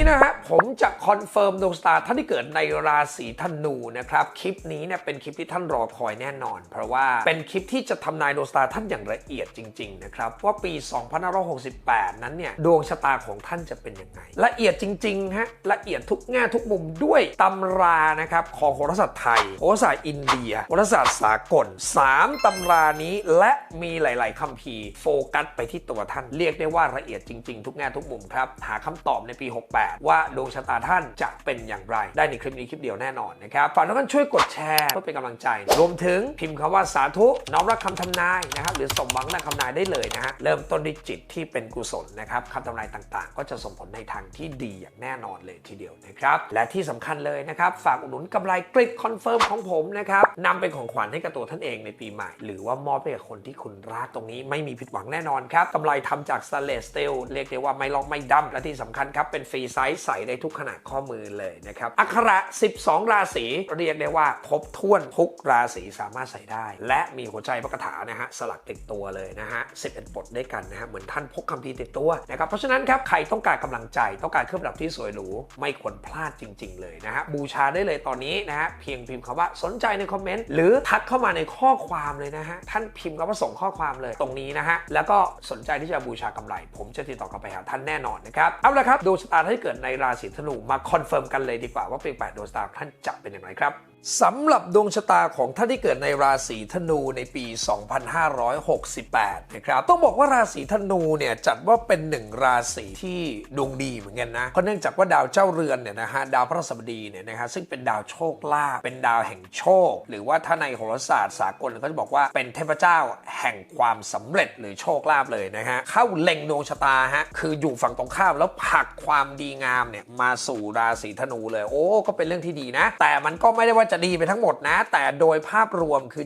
นี้นะฮะผมจะคอนเฟิร์มดวงชะตาท่านที่เกิดในราศีธนูนะครับ คลิปนี้เนี่ยเป็นคลิปที่ท่านรอคอยแน่นอน เพราะว่าเป็นคลิปที่จะทำนายดวงชะตาท่านอย่างละเอียดจริงๆนะครับว่าปี 2568 นั้นเนี่ยดวงชะตาของท่านจะเป็นยังไง ละเอียดจริงๆฮะละเอียดทุกแง่ทุกมุมด้วยตำรานะครับของโหราศาสตร์ไทยโหราศาสตร์อินเดียโหราศาสตร์สากลสามตำรานี้และมีหลาย ๆคัมภีร์โฟกัสไปที่ตัวท่านเรียกได้ว่าละเอียดจริง ๆ ทุกแง่ทุกมุมครับหาคำตอบในปี 68ว่าดวงชะตาท่านจะเป็นอย่างไร ได้ในคลิปนี้คลิปเดียวแน่นอนนะครับฝากทุกท่านช่วยกดแชร์เพื่อเป็นกำลังใจ รวมถึงพิมพ์คำว่าสาธุน้อมรับคำทำนายนะครับหรือสมหวังในคำนายได้เลยนะฮะเริ่มต้นด้วยจิตที่เป็นกุศลนะครับคำทำนายต่างๆ ก็จะส่งผลในทางที่ดีอย่างแน่นอนเลยทีเดียวนะครับและที่สำคัญเลยนะครับฝากอุดหนุนกำไรกริดคอนเฟิร์มของผมนะครับนำเป็นของขวัญให้กับตัวท่านเองในปีใหม่ หรือว่ามอบให้กับคนที่คุณรักตรงนี้ไม่มีผิดหวังแน่นอนครับกำไรทำจากสเลสเตลเรียกได้ว่าไม่ลอกไม่ดำและที่สำคัญครับเป็นฟรีไซส์ใส่ได้ทุกขนาดข้อมือเลยนะครับอักขระ 12 ราศีเรียกได้ว่าครบถ้วนทุกราศีสามารถใส่ได้ และมีหัวใจพระคาถานะฮะสลักติดตัวเลยนะฮะ11บทด้วยกันนะฮะเหมือนท่านพกคัมภีติดตัวนะครับเพราะฉะนั้นครับใครต้องการกำลังใจต้องการเครื่องประดับที่สวยหรูไม่ควรพลาดจริง ๆ เลยนะฮะบูชาได้เลยตอนนี้นะฮะเพียงพิมพ์คำว่าสนใจในคอมเมนต์หรือทักเข้ามาในข้อความเลยนะฮะท่านพิมพ์คำว่าส่งข้อความเลยตรงนี้นะฮะแล้วก็สนใจที่จะบูชากำไร ผมจะติดต่อกลับไปหาท่านแน่นอนนะครับเอาละครับดวงชะตาที่เกิดในราศีธนูมาคอนเฟิร์มกันเลยดีกว่าว่าปีแปดดวงชะตาท่านจะเป็นอย่างไรครับ สำหรับดวงชะตาของท่านที่เกิดในราศีธนูในปี 2568 นะครับ ต้องบอกว่าราศีธนูเนี่ยจัดว่าเป็นหนึ่งราศีที่ดวงดีเหมือนกันนะเพราะเนื่องจากว่าดาวเจ้าเรือนเนี่ยนะฮะดาวพระราชบดีเนี่ยนะฮะซึ่งเป็นดาวโชคลาภเป็นดาวแห่งโชค หรือว่าถ้าในโหราศาสตร์สากลเขาจะบอกว่าเป็นเทพเจ้าแห่งความสำเร็จหรือโชคลาภเลยนะฮะเข้าเล็งดวงชะตาฮะคืออยู่ฝั่งตรงข้ามแล้วผลักความดีงามเนี่ยมาสู่ราศีธนูเลยโอ้ก็เป็นเรื่องที่ดีนะ แต่มันก็ไม่ได้ว่าจะดีไปทั้งหมดนะ แต่โดยภาพรวมคือ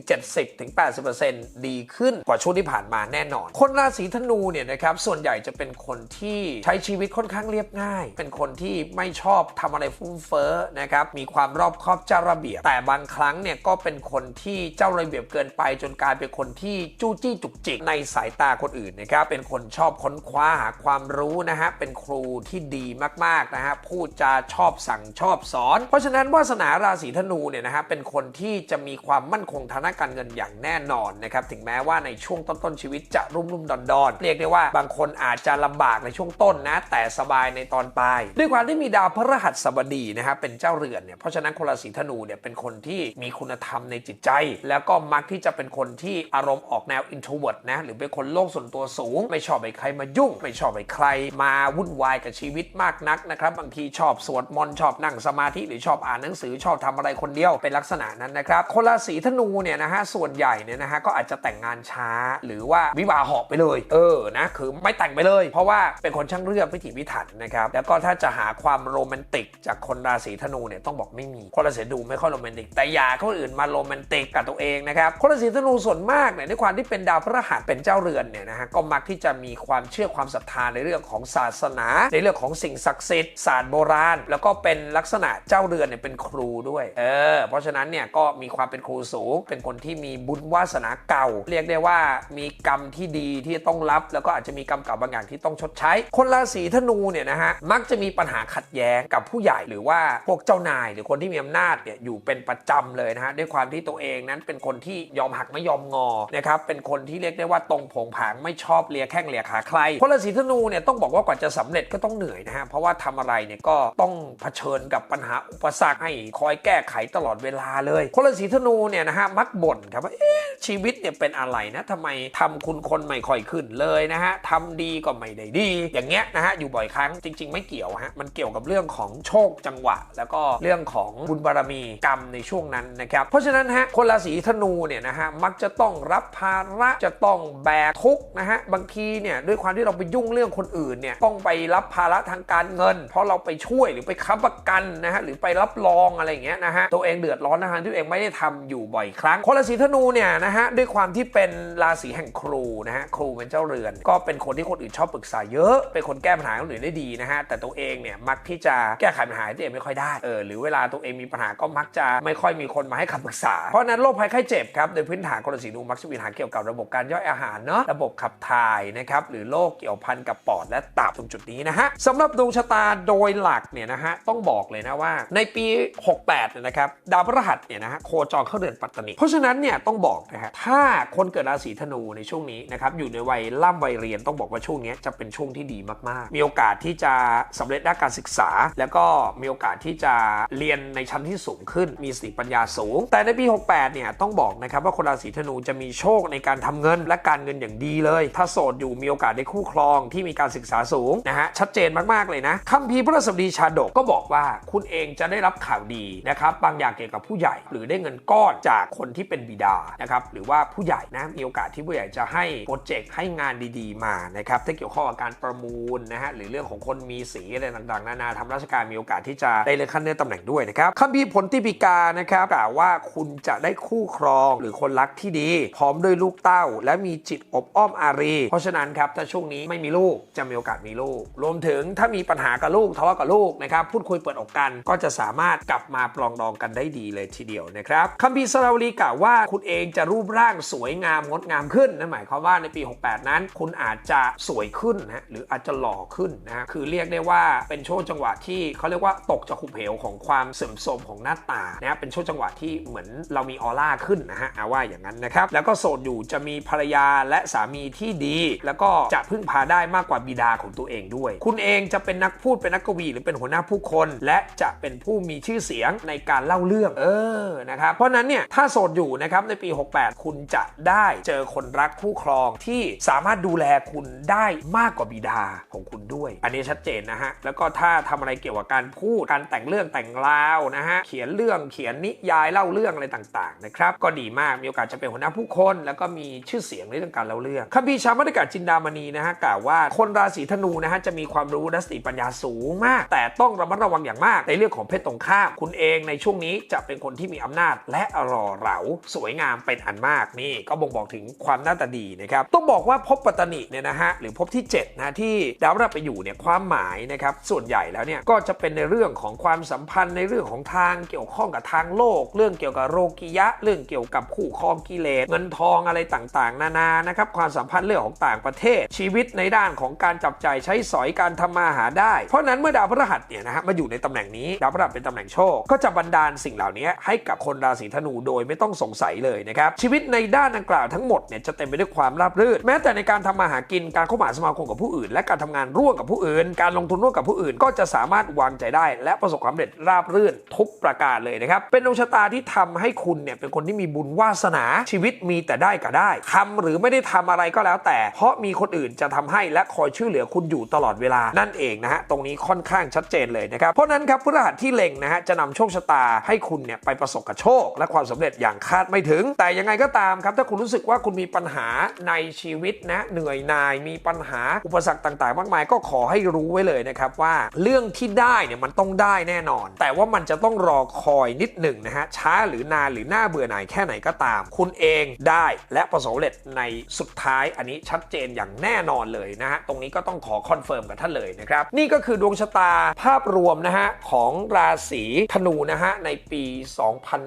70-80%ดีขึ้นกว่าช่วงที่ผ่านมาแน่นอน คนราศีธนูเนี่ยนะครับส่วนใหญ่จะเป็นคนที่ใช้ชีวิตค่อนข้างเรียบง่าย เป็นคนที่ไม่ชอบทำอะไรฟุ่มเฟ้อนะครับมีความรอบคอบเจ้าระเบียบ แต่บางครั้งเนี่ยก็เป็นคนที่เจ้าระเบียบเกินไป จนกลายเป็นคนที่จู้จี้จุกจิกในสายตาคนอื่นนะครับเป็นคนชอบค้นคว้าหาความรู้นะฮะเป็นครูที่ดีมากๆนะฮะพูดจาชอบสั่งชอบสอน เพราะฉะนั้นวาสนาราศีธนูเนี่ยนะฮะเป็นคนที่จะมีความมั่นคงทางด้านการเงินอย่างแน่นอนนะครับถึงแม้ว่าในช่วงต้นๆชีวิตจะรุ่มรุ่มดอนดอนๆเรียกได้ว่าบางคนอาจจะลำบากในช่วงต้นนะ แต่สบายในตอนปลายด้วยความที่มีดาวพฤหัสบดีนะฮะเป็นเจ้าเรือนเนี่ยเพราะฉะนั้นคนราศีธนูเนี่ยเป็นคนที่มีคุณธรรมในจิตใจ แล้วก็มักที่จะเป็นคนที่อารมณ์ออกแนว introvert นะหรือเป็นคนโลกส่วนตัวสูง ไม่ชอบให้ใครมายุ่ง ไม่ชอบให้ใครมาวุ่นวายกับชีวิตมากนักนะครับบางทีชอบสวดมนต์ชอบนั่งสมาธิหรือชอบอ่านหนังสือชอบทำอะไรคนเดียวเป็นลักษณะนั้นนะครับ คนราศีธนูเนี่ยนะฮะส่วนใหญ่เนี่ยนะฮะก็อาจจะแต่งงานช้าหรือว่าวิวาหอบไปเลย เออนะคือไม่แต่งไปเลย เพราะว่าเป็นคนช่างเลือกพิถีพิถันนะครับแล้วก็ถ้าจะหาความโรแมนติก จากคนราศีธนูเนี่ยต้องบอกไม่มีคนราศีธนูไม่ค่อยโรแมนติก แต่อย่าคนอื่นมาโรแมนติกกับตัวเองนะครับคนราศีธนูส่วนมากเนี่ยด้วยความที่เป็นดาวพฤหัสเป็นเจ้าเรือนเนี่ยนะฮะก็มักที่จะมีความเชื่อความศรัทธาในเรื่องของศาสนา ในเรื่องของสิ่งศักดิ์สิทธิ์ศาสตร์โบราณ แล้วก็เป็นลักษณะเจ้าเรือนเนี่ยเป็นครูด้วย เออเพราะฉะนั้นเนี่ยก็มีความเป็นครูสูง เป็นคนที่มีบุญวาสนาเก่า เรียกได้ว่ามีกรรมที่ดีที่ต้องรับ แล้วก็อาจจะมีกรรมเก่าบางอย่างที่ต้องชดใช้ คนราศีธนูเนี่ยนะฮะมักจะมีปัญหาขัดแย้งกับผู้ใหญ่หรือว่าพวกเจ้านาย หรือคนที่มีอำนาจเนี่ยอยู่เป็นประจำเลยนะฮะด้วยความที่ตัวเองนั้นเป็นคนที่ยอมหักไม่ยอมงอนะครับเป็นคนที่เรียกได้ว่าตรงผงผางไม่ชอบเลียแข้งเลียขาใครคนราศีธนูเนี่ยต้องบอกว่ากว่าจะสำเร็จก็ต้องเหนื่อยนะฮะเพราะว่าทำอะไรเนี่ยก็ต้องเผชิญกับปัญหาอุปสรรคให้คอยแก้ไขตลอดเวลาเลยคนราศีธนูเนี่ยนะฮะมักบ่นครับว่าเอ๊ะชีวิตเนี่ยเป็นอะไรนะทำไมทำคุณคนไม่ค่อยขึ้นเลยนะฮะทำดีก็ไม่ได้ดี อย่างเงี้ยนะฮะอยู่บ่อยครั้งจริง ๆ ไม่เกี่ยวฮะมันเกี่ยวกับเรื่องของโชคจังหวะ แล้วก็เรื่องของบุญบารมีกรรมในช่วงนั้นนะครับ เพราะฉะนั้นฮะคนราศีธนูเนี่ยนะฮะมักจะต้องรับภาระจะต้องแบกทุกนะฮะบางทีเนี่ยด้วยความที่เราไปยุ่งเรื่องคนอื่นเนี่ยต้องไปรับภาระทางการเงิน เพราะเราไปช่วยหรือไปค้ำประกันนะฮะหรือไปรับรองอะไรอย่างเงี้ยนะฮะตัวเองเดือดร้อนนะฮะที่ตัวเองไม่ได้ทำอยู่บ่อยครั้ง คนราศีธนูเนี่ยนะฮะด้วยความที่เป็นราศีแห่งครูนะฮะครูเป็นเจ้าเรือน ก็เป็นคนที่คนอื่นชอบปรึกษาเยอะ เป็นคนแก้ปัญหาคนอื่นได้ดีนะฮะแต่ตัวเองเนี่ยมักที่จะแก้ไขปัญหาตัวเองไม่ค่อยได้เออหรือเวลาตัวเองมีปัญหาก็มักจะไม่ค่อยมีคนมาให้คำปรึกษา เพราะนั้นโรคภัยไข้เจ็บครับโดยพื้นฐานคนราศีธนูมักจะมีปัญหาเกี่ยวกับระบบการย่อยอาหารเนาะระบบขับถ่ายนะครับหรือโรคเกี่ยวพันกับปอดและตับตรงจุดนี้นะฮะสำหรับดวงชะตาโดยหลักเนี่ยนะฮะต้องบอกเลยนะว่าในปี 68 นะครับดาวพฤหัสเนี่ยนะฮะโคจรเข้าเรือนปัตตนิเพราะฉะนั้นเนี่ยต้องบอกนะฮะถ้าคนเกิดราศีธนูในช่วงนี้นะครับอยู่ในวัยล่ำวัยเรียนต้องบอกว่าช่วงนี้จะเป็นช่วงที่ดีมากๆ มีโอกาสที่จะสำเร็จด้านการศึกษา แล้วก็มีโอกาสที่จะเรียนในชั้นที่สูงขึ้น มีสติปัญญาสูง แต่ในปี 68 เนี่ยต้องบอกนะครับว่าคนราศีธนูจะมีโชคในการทำเงินและการเงินอย่างดีเลย ถ้าโสดอยู่มีโอกาสได้คู่ครองที่มีการศึกษาสูงนะฮะชัดเจนมากๆเลยนะคัมภีร์พระสบดีชาดกก็บอกว่าคุณเองจะได้รับข่าวดีนะครับบางอย่างเกี่ยวกับผู้ใหญ่ หรือได้เงินก้อนจากคนที่เป็นบิดานะครับหรือว่าผู้ใหญ่นะมีโอกาสที่ผู้ใหญ่จะให้โปรเจกต์ให้งานดีๆ มานะครับถ้าเกี่ยวข้องกับการประมูลนะฮะหรือเรื่องของคนมีสีอะไรต่างๆ นานาทำราชการมีโอกาสที่จะได้เลื่อนขั้นเลื่อนตำแหน่งด้วยนะครับคัมภีร์ผลติปิกานะครับกล่าวว่าคุณจะได้คู่ครองหรือคนรักที่ดี พร้อมด้วยลูกเต้า และมีจิตอบอ้อมอารี เพราะฉะนั้นครับถ้าช่วงนี้ไม่มีลูกจะมีโอกาสมีลูก รวมถึงถ้ามีปัญหากับลูกทะเลาะกับลูกนะครับพูดคุยเปิดอกกันก็จะสามารถกลับมาปลองดองกันได้ดีเลยทีเดียวนะครับคัมภีร์สราวลีกล่าวว่าคุณเองจะรูปร่างสวยงามงดงามขึ้นนั่นหมายความว่าในปี 68 นั้น คุณอาจจะสวยขึ้นนะหรืออาจจะหล่อขึ้นนะคือเรียกได้ว่าเป็นช่วงจังหวะที่เขาเรียกว่าตกจากขุมเหวของความเสื่อมโทรมของหน้าตานะเป็นช่วงจังหวะที่เหมือนเรามีออร่าขึ้นนะฮะเอาว่าอย่างนั้นนะครับแล้วก็โสดอยู่จะมีภรรยาและสามีที่ดี แล้วก็จะพึ่งพาได้มากกว่าบิดาของตัวเองด้วย คุณเองจะเป็นนักพูดเป็นนักกวี หรือเป็นหัวหน้าผู้คน และจะเป็นผู้มีชื่อเสียงในการเล่าเรื่องเออนะครับเพราะนั้นเนี่ยถ้าโสดอยู่นะครับในปี 68 คุณจะได้เจอคนรักคู่ครองที่สามารถดูแลคุณได้มากกว่าบิดาของคุณด้วย อันนี้ชัดเจนนะฮะแล้วก็ถ้าทำอะไรเกี่ยวกับการพูดการแต่งเรื่องแต่งราวนะฮะเขียนเรื่องเขียนนิยายเล่าเรื่องอะไรต่างๆนะครับก็ดีมากมีโอกาสจะเป็นหัวหน้าผู้คน แล้วก็มีชื่อเสียงในเรื่องการเล่าเรื่องคัมภีร์ชาวมรดกาจินดามณีนะฮะกล่าวว่าคนราศีธนูนะฮะจะมีความรู้และสติปัญญาสูงมาก แต่ต้องระมัดระวังอย่างมากในเรื่องของเพศตรงข้ามคุณเองในช่วงนี้จะเป็นคนที่มีอำนาจ และหล่อเหลาสวยงามเป็นอันมากนี่ก็บ่งบอกถึงความหน้าตาดีนะครับต้องบอกว่าภพปัตตนิเนี่ยนะฮะหรือภพที่7นะที่ดาวพฤหัสไปอยู่เนี่ยความหมายนะครับส่วนใหญ่แล้วเนี่ยก็จะเป็นในเรื่องของความสัมพันธ์ในเรื่องของทางเกี่ยวข้องกับทางโลก เรื่องเกี่ยวกับโรกิยะ เรื่องเกี่ยวกับคู่ครองกิเลสเงินทองอะไรต่างๆ นานานะครับความสัมพันธ์เรื่องของต่างประเทศ ชีวิตในด้านของการจับจ่ายใช้สอยการทำมาหาได้ เพราะนั้นเมื่อดาวพฤหัสเนี่ยนะฮะมาอยู่ในตำแหน่งนี้ดาวพฤหัสเป็นตำแหน่งโชคก็จะบันดาลสิ่งเหล่านี้ให้กับคนราศีธนูโดยไม่ต้องสงสัยเลยนะครับ ชีวิตในด้านดังกล่าวทั้งหมดเนี่ยจะเต็มไปด้วยความราบรื่นแม้แต่ในการทำมาหากินการเข้ามาสมาคมกับผู้อื่น และการทำงานร่วมกับผู้อื่น การลงทุนร่วมกับผู้อื่น ก็จะสามารถวางใจได้ และประสบความสำเร็จราบรื่นทุกประการเลยนะครับเป็นดวงชะตาที่ทำให้คุณเนี่ยเป็นคนที่มีบุญวาสนาชีวิตมีแต่ได้ก็ได้ทำหรือไม่ได้ทำอะไรก็แล้วแต่ เพราะมีคนอื่นจะทำให้และคอยช่วยเหลือคุณอยู่ตลอดเวลานั่นเองนะฮะตรงนี้ค่อนข้างชัดเจนเลยนะครับเพราะนั้นครับพฤหัสที่เล็งนะฮะจะนำโชคชะตาให้ให้คุณเนี่ยไปประสบกับโชค และความสำเร็จอย่างคาดไม่ถึง แต่ยังไงก็ตามครับ ถ้าคุณรู้สึกว่าคุณมีปัญหาในชีวิตนะเหนื่อยนายมีปัญหาอุปสรรคต่างๆ มากมายก็ขอให้รู้ไว้เลยนะครับว่าเรื่องที่ได้เนี่ยมันต้องได้แน่นอน แต่ว่ามันจะต้องรอคอยนิดหนึ่งนะฮะช้าหรือนานหรือหน้าเบื่อหน่ายแค่ไหนก็ตาม คุณเองได้และประสบเร็จในสุดท้าย อันนี้ชัดเจนอย่างแน่นอนเลยนะฮะตรงนี้ก็ต้องขอคอนเฟิร์มกับท่านเลยนะครับนี่ก็คือดวงชะตาภาพรวมนะฮะของราศีธนูนะฮะในปี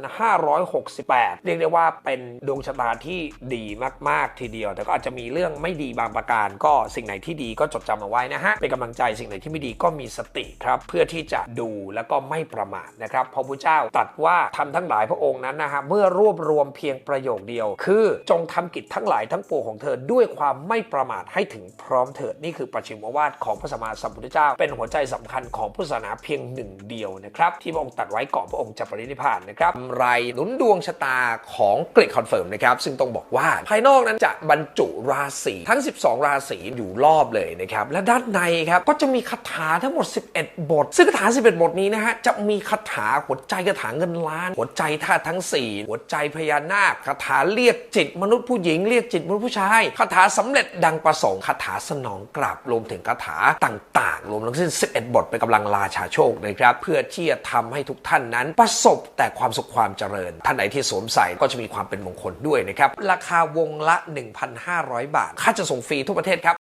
2568 เรียกได้ว่าเป็นดวงชะตาที่ดีมาก ๆ ทีเดียว แต่ก็อาจจะมีเรื่องไม่ดีบางประการ ก็สิ่งไหนที่ดีก็จดจำเอาไว้นะฮะ เป็นกำลังใจสิ่งไหนที่ไม่ดีก็มีสติครับ เพื่อที่จะดูแล้วก็ไม่ประมาทนะครับพระพระเจ้าตรัสว่าทำทั้งหลายพระองค์นั้นนะฮะเมื่อรวบรวมเพียงประโยคเดียว คือจงทำกิจทั้งหลายทั้งปวงของเธอด้วยความไม่ประมาทให้ถึงพร้อมเถิดนี่คือประชิมวาทของพระสัมมาสัมพุทธเจ้า เป็นหัวใจสำคัญของพุทธศาสนาเพียงหนึ่งเดียวนะครับที่พระองค์ตรัสไว้ก่อนพระองค์จะปรินิพานนะครับไรหนุนดวงชะตาของกรดคอนเฟิร์มนะครับ ซึ่งต้องบอกว่าภายนอกนั้นจะบรรจุราศีทั้ง 12 ราศีอยู่รอบเลยนะครับ และด้านในครับก็จะมีคาถาทั้งหมด 11 บท ซึ่งคาถา 11 บทนี้นะฮะจะมีคาถาหัวใจคาถาเงินล้าน หัวใจธาตุทั้ง 4 หัวใจพญานาคคาถาเรียกจิตมนุษย์ผู้หญิงเรียกจิตมนุษย์ผู้ชายคาถาสำเร็จดังประสงค์คาถาสนองกลับรวมถึงคาถาต่าง ๆ รวมทั้งสิ้น 11 บทเป็นกำลังราชาโชคนะครับเพื่อที่จะทำให้ทุกท่านนั้นประสสบแต่ความสุขความเจริญ ท่านไหนที่สวมใส่ก็จะมีความเป็นมงคลด้วยนะครับ ราคาวงละ 1,500 บาท ค่าจะส่งฟรีทั่วประเทศครับ